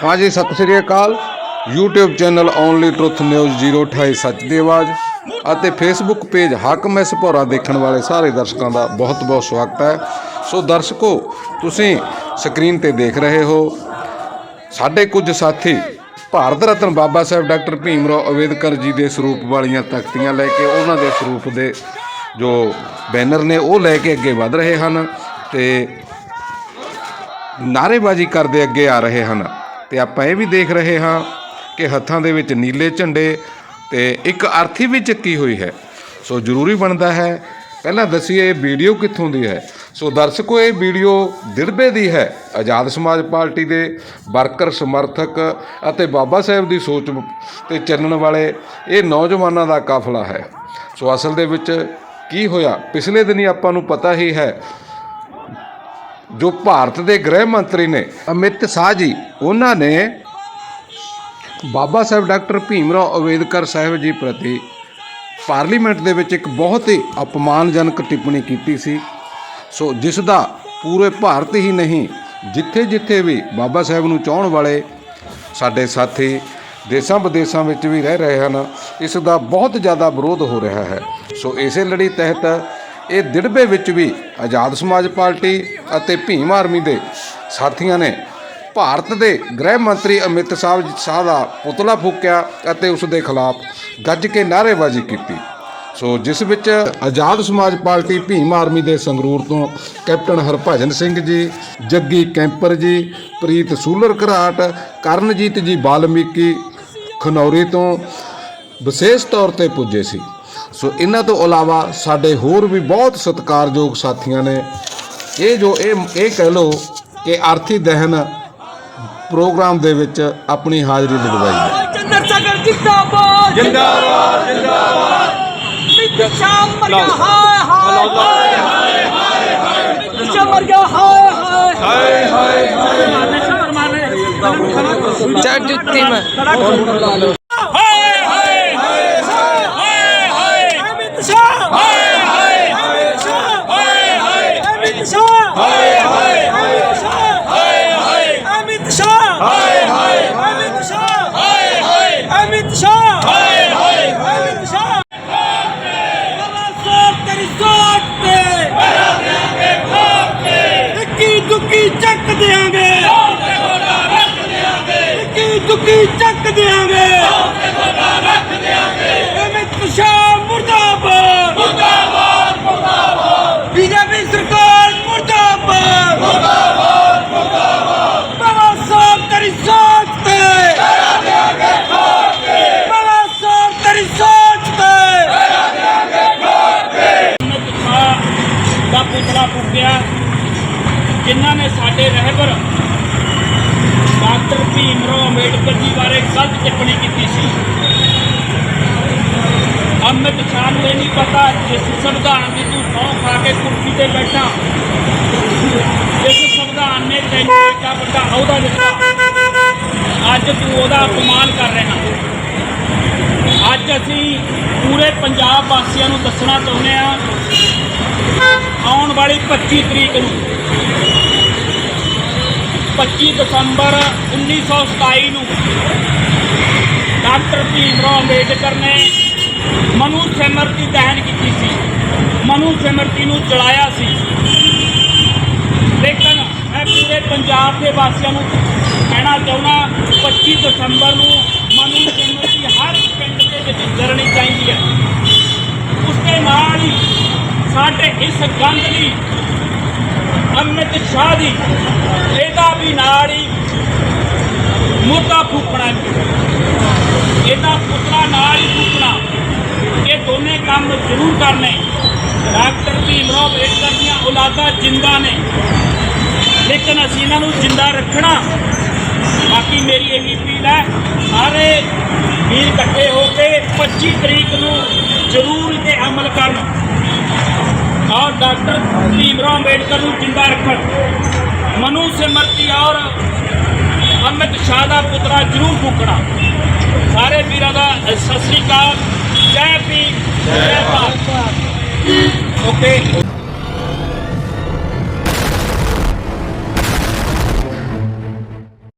ਹਾਂਜੀ ਸਤਿ ਸ੍ਰੀ ਅਕਾਲ YouTube channel only truth news 028 ਸੱਚ ਦੀ ਆਵਾਜ਼ ਅਤੇ Facebook page Hakam S Bhora ਦੇਖਣ ਵਾਲੇ ਸਾਰੇ ਦਰਸ਼ਕਾਂ ਦਾ ਬਹੁਤ-ਬਹੁਤ ਸਵਾਗਤ ਹੈ ਸੋ ਦਰਸ਼ਕੋ ਤੁਸੀਂ ਸਕਰੀਨ ਤੇ ਦੇਖ ਰਹੇ ਹੋ ਸਾਡੇ ਕੁਝ ਸਾਥੀ ਭਾਰਤ ਰਤਨ ਬਾਬਾ ਸਾਹਿਬ ਡਾਕਟਰ ਭੀਮ ਰਾਓ ਅੰਬੇਦਕਰ ਜੀ ਦੇ ਸਰੂਪ ਵਾਲੀਆਂ ਤਖਤੀਆਂ ਲੈ ਕੇ ਉਹਨਾਂ ਦੇ ਸਰੂਪ ਦੇ ਜੋ ਬੈਨਰ ਨੇ ਉਹ ਲੈ ਕੇ ਅੱਗੇ ਵਧ ਰਹੇ ਹਨ ਤੇ ਨਾਅਰੇਬਾਜ਼ੀ ਕਰਦੇ ਅੱਗੇ ਆ ਰਹੇ ਹਨ ਤੇ ਆਪਾਂ ਇਹ ਵੀ ਦੇਖ ਰਹੇ ਹਾਂ ਕਿ ਹੱਥਾਂ ਦੇ ਵਿੱਚ ਨੀਲੇ ਝੰਡੇ ਤੇ ਇੱਕ ਅਰਥੀ ਵੀ ਚੱਕੀ ਹੋਈ ਹੈ। ਸੋ ਜ਼ਰੂਰੀ ਬਣਦਾ ਹੈ, ਪਹਿਲਾਂ ਦੱਸੀਏ ਇਹ ਵੀਡੀਓ ਕਿੱਥੋਂ ਦੀ ਹੈ। ਸੋ ਦਰਸ਼ਕੋ, ਇਹ ਵੀਡੀਓ ਦਿੜਬੇ ਦੀ ਹੈ, ਆਜ਼ਾਦ ਸਮਾਜ ਪਾਰਟੀ ਦੇ ਵਰਕਰ, ਸਮਰਥਕ ਅਤੇ ਬਾਬਾ ਸਾਹਿਬ ਦੀ ਸੋਚ ਤੇ ਚੱਲਣ ਵਾਲੇ ਇਹ ਨੌਜਵਾਨਾਂ ਦਾ ਕਾਫਲਾ ਹੈ। ਸੋ ਅਸਲ ਦੇ ਵਿੱਚ ਕੀ ਹੋਇਆ? ਪਿਛਲੇ ਦਿਨੀ ਆਪਾਂ ਨੂੰ ਪਤਾ ਹੀ ਹੈ ਜੋ ਭਾਰਤ ਦੇ ਗ੍ਰਹਿ ਮੰਤਰੀ ਨੇ, ਅਮਿਤ ਸ਼ਾਹ ਜੀ, ਉਹਨਾਂ ਨੇ ਬਾਬਾ ਸਾਹਿਬ ਡਾਕਟਰ ਭੀਮ ਰਾਓ ਅੰਬੇਦਕਰ ਸਾਹਿਬ ਜੀ ਪ੍ਰਤੀ ਪਾਰਲੀਮੈਂਟ ਦੇ ਵਿੱਚ ਇੱਕ ਬਹੁਤ ਹੀ ਅਪਮਾਨਜਨਕ ਟਿੱਪਣੀ ਕੀਤੀ ਸੀ। ਸੋ ਜਿਸ ਦਾ ਪੂਰੇ ਭਾਰਤ ਹੀ ਨਹੀਂ ਜਿੱਥੇ ਜਿੱਥੇ ਵੀ ਬਾਬਾ ਸਾਹਿਬ ਨੂੰ ਚਾਹਣ ਵਾਲੇ ਸਾਡੇ ਸਾਥੀ ਦੇਸ਼ਾਂ ਵਿਦੇਸ਼ਾਂ ਵਿੱਚ ਵੀ ਰਹਿ ਰਹੇ ਹਨ, ਇਸ ਦਾ ਬਹੁਤ ਜ਼ਿਆਦਾ ਵਿਰੋਧ ਹੋ ਰਿਹਾ ਹੈ। ਸੋ ਇਸੇ ਲੜੀ ਤਹਿਤ ਇਹ ਦਿੜਬੇ ਵਿੱਚ ਵੀ ਆਜ਼ਾਦ ਸਮਾਜ ਪਾਰਟੀ ਅਤੇ ਭੀਮ ਆਰਮੀ ਦੇ ਸਾਥੀਆਂ ਨੇ ਭਾਰਤ ਦੇ ਗ੍ਰਹਿ ਮੰਤਰੀ ਅਮਿਤ ਸਾਹਿਬ ਸ਼ਾਹ ਦਾ ਪੁਤਲਾ ਫੂਕਿਆ ਅਤੇ ਉਸ ਦੇ ਖਿਲਾਫ ਗੱਜ ਕੇ ਨਾਅਰੇਬਾਜ਼ੀ ਕੀਤੀ। ਸੋ ਜਿਸ ਵਿੱਚ ਆਜ਼ਾਦ ਸਮਾਜ ਪਾਰਟੀ ਭੀਮ ਆਰਮੀ ਦੇ ਸੰਗਰੂਰ ਤੋਂ ਕੈਪਟਨ ਹਰਭਜਨ ਸਿੰਘ ਜੀ, ਜੱਗੀ ਕੈਂਪਰ ਜੀ, ਪ੍ਰੀਤ ਸੂਲਰ ਘਰਾਟ, ਕਰਨਜੀਤ ਜੀ ਬਾਲਮੀਕੀ ਖਨੌਰੀ ਤੋਂ ਵਿਸ਼ੇਸ਼ ਤੌਰ ਤੇ ਪੁੱਜੇ ਸੀ। ਸੋ ਇਹਨਾਂ ਤੋਂ ਇਲਾਵਾ ਸਾਡੇ ਹੋਰ ਵੀ ਬਹੁਤ ਸਤਿਕਾਰਯੋਗ ਸਾਥੀਆਂ ਨੇ। ਇਹ ਜੋ ਇਹ ਇਹ ਕਹਿ ਲੋ ਕਿ ਆਰਥੀ ਦਹਨ ਪ੍ਰੋਗਰਾਮ ਦੇ ਵਿੱਚ ਆਪਣੀ ਹਾਜ਼ਰੀ ਲਗਵਾਈ ਹੈ। ਚੰਦਰ ਸ਼ੇਖਰ ਜਿੰਦਾਬਾਦ ਜਿੰਦਾਬਾਦ ਜਿੰਦਾਬਾਦ। ਸ਼ਾਮ ਮਰ ਗਿਆ ਹਾਏ ਹਾਏ ਹਾਏ ਹਾਏ। ਹਾਏ ਸ਼ਾਮ ਮਰ ਗਿਆ ਹਾਏ। ਹਾਏ ਹਾਏ ਹਾਏ। ਚਾਰ ਜੁੱਤੀ ਮੈਂ ਦਿਆਂਗੇ। ਕੀ ਤੁਕੀ ਚੱਕ ਦਿਆਂਗੇ। ਐਵੇਂ ਤੁਸ਼ਾ ਮੁਰਦਾਬਾਦ। ਮੁਰਦਾਬਾਦ ਮੁਰਦਾਬਾਦ ਬੀਜੇਪੀ ਸਰਕਾਰ ਮੁਰਦਾਬਾਦ। ਮੁਰਦਾਬਾਦ ਮੁਰਦਾਬਾਦ ਬਾਬਾ ਸਾਹਿਬ ਤੇਰੀ ਸੋਚ ਤੇ। ਕਰਾ ਦਿਆਂਗੇ ਠੋਕ ਕੇ ਬਾਬਾ ਸਾਹਿਬ ਤੇਰੀ ਸੋਚ ਤੇ। ਕਰਾ ਦਿਆਂਗੇ ਠੋਕ ਕੇ ਦਾ ਪੁਤਲਾ ਫੁੱਟ ਗਿਆ ਜਿਨ੍ਹਾਂ ਨੇ ਸਾਡੇ ਰਹਿਬਰ ਡਾਕਟਰ ਭੀਮ ਰਾਓ ਅੰਬੇਡਕਰ ਜੀ ਬਾਰੇ ਗਲਤ ਟਿੱਪਣੀ ਕੀਤੀ ਸੀ। ਅਮਿਤ ਸ਼ਾਹ ਨੂੰ ਇਹ ਨਹੀਂ ਪਤਾ ਜਿਸ ਸੰਵਿਧਾਨ ਦੀ ਤੂੰ ਸਹੁੰ ਖਾ ਕੇ ਕੁਰਸੀ ਤੇ ਬੈਠਾ। ਜਿਸ ਸੰਵਿਧਾਨ ਨੇ ਤੈਨੂੰ ਇੱਡਾ ਵੱਡਾ ਅਹੁਦਾ ਦਿੱਤਾ। ਅੱਜ ਤੂੰ ਉਹਦਾ ਅਪਮਾਨ ਕਰ ਰਿਹਾ। ਅੱਜ ਅਸੀਂ ਪੂਰੇ ਪੰਜਾਬ ਵਾਸੀਆਂ ਨੂੰ ਦੱਸਣਾ ਚਾਹੁੰਦੇ ਆ ਆਉਣ ਵਾਲੀ 25 ਤਰੀਕ ਨੂੰ। 25 ਦਸੰਬਰ 1927 ਨੂੰ ਡਾਕਟਰ ਭੀਮ ਰਾਓ ਅੰਬੇਡਕਰ ਨੇ ਮਨੂ ਸਿਮਰਤੀ ਦਹਨ ਕੀਤੀ ਸੀ। ਮਨੂ ਸਿਮਰਤੀ ਨੂੰ ਜਲਾਇਆ ਸੀ। ਲੇਕਿਨ ਮੈਂ ਪੂਰੇ ਪੰਜਾਬ ਦੇ ਵਾਸੀਆਂ ਨੂੰ ਕਹਿਣਾ ਚਾਹੁੰਦਾ 25 ਦਸੰਬਰ ਨੂੰ ਮਨੂ ਸਿਮਰਤੀ ਹਰ ਪਿੰਡ ਦੇ ਵਿੱਚ ਜਲਣੀ ਚਾਹੀਦੀ ਹੈ। ਉਸ ਦੇ ਨਾਲ ਹੀ ਸਾਡੇ ਇਸ ਗੰਧ ਦੀ ਅਮਿਤ ਸ਼ਾਹ ਦੀ ਇਹਦਾ ਵੀ ਨਾਲ ਹੀ ਮੁੱਦਾ ਫੂਕਣਾ ਇਹਦਾ ਪੁਤਲਾ ਨਾਲ ਹੀ ਫੂਕਣਾ ਇਹ ਦੋਨੇ ਕੰਮ ਜ਼ਰੂਰ ਕਰਨੇ। ਡਾਕਟਰ ਭੀਮ ਰਾਓ ਅੰਬੇਡਕਰ ਦੀਆਂ ਔਲਾਦਾਂ ਜਿੰਦਾ ਨੇ। ਲੇਕਿਨ ਅਸੀਂ ਇਹਨਾਂ ਨੂੰ ਜਿੰਦਾ ਰੱਖਣਾ। ਬਾਕੀ ਮੇਰੀ ਇਹ ਅਪੀਲ ਹੈ, ਸਾਰੇ ਵੀਰ ਇਕੱਠੇ ਹੋ ਕੇ 25 ਤਰੀਕ ਨੂੰ ਜ਼ਰੂਰ ਇਹ ਤੇ ਅਮਲ ਕਰਨ। और डॉक्टर भीमराव अम्बेडकर जिंदा रखन मनु सिमरती और अमित शाह का पुतला जरूर फूकना सारे वीर का सत श्रीकाल जय भीम जय भारत ओके